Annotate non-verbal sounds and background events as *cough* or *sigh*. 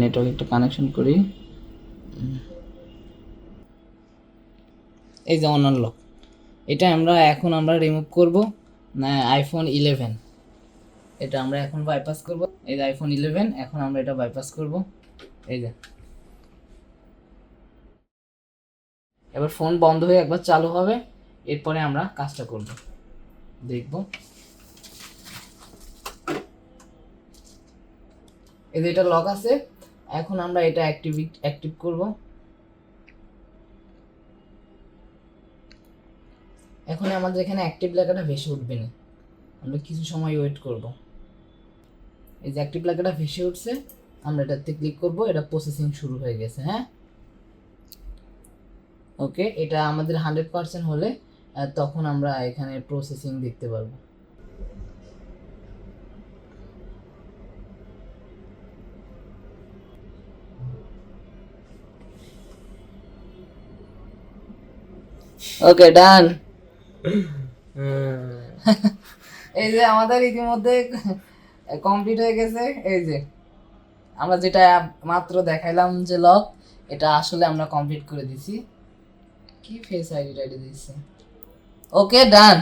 Network একটা connection করি। এই যে অনার লক এটা আমরা এখন আমরা রিমুভ করব, না আইফোন ইলেভেন এটা আমরা এখন বাইপাস করব। এই যে আইফোন ইলেভেন এখন আমরা এটা বাইপাস করব। এই যে। এবার ফোন বন্ধ হয়ে একবার চালু হবে, এরপরে আমরা কাজটা করব। দেখব। এই যে এটা লক আছে এখন আমরা এটা অ্যাক্টিভ অ্যাক্টিভ করব। এখন আমাদের এখানে অ্যাক্টিভ লেখাটা ভেসে উঠবে না। আমরা কিছু সময় ওয়েট করব। এই যে অ্যাক্টিভ লেখাটা ভেসে উঠছে, আমরা এটাতে ক্লিক করব, এটা প্রসেসিং শুরু হয়ে গেছে হ্যাঁ? ওকে এটা আমাদের হান্ড্রেড পার্সেন্ট হলে তখন আমরা এখানে প্রসেসিং দেখতে পারব। ওকে ডান *laughs* এই যে আমাদের ইতিমধ্যে কমপ্লিট হয়ে গেছে। এই যে, আমরা যেটা মাত্র দেখাইলাম যে লক এটা আসলে আমরা কমপ্লিট করে দিছি। কি ফেস আইডি টাইডি দিছি? ওকে ডান